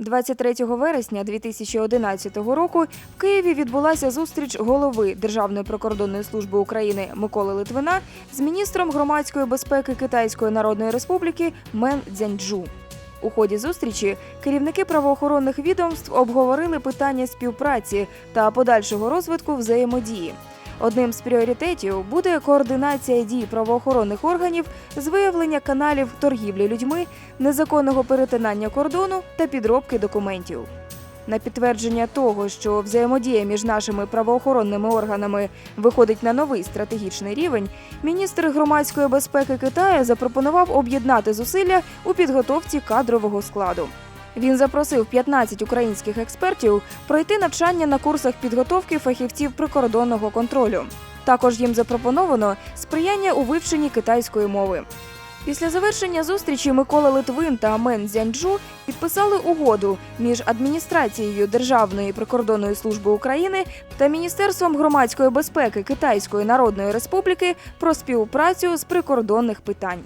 23 вересня 2011 року в Києві відбулася зустріч голови Державної прикордонної служби України Миколи Литвина з міністром громадської безпеки Китайської Народної Республіки Мен Цзяньджу. У ході зустрічі керівники правоохоронних відомств обговорили питання співпраці та подальшого розвитку взаємодії. Одним з пріоритетів буде координація дій правоохоронних органів з виявлення каналів торгівлі людьми, незаконного перетинання кордону та підробки документів. На підтвердження того, що взаємодія між нашими правоохоронними органами виходить на новий стратегічний рівень, міністр громадської безпеки Китаю запропонував об'єднати зусилля у підготовці кадрового складу. Він запросив 15 українських експертів пройти навчання на курсах підготовки фахівців прикордонного контролю. Також їм запропоновано сприяння у вивченні китайської мови. Після завершення зустрічі Микола Литвин та Мен Зянджу підписали угоду між адміністрацією Державної прикордонної служби України та Міністерством громадської безпеки Китайської Народної Республіки про співпрацю з прикордонних питань.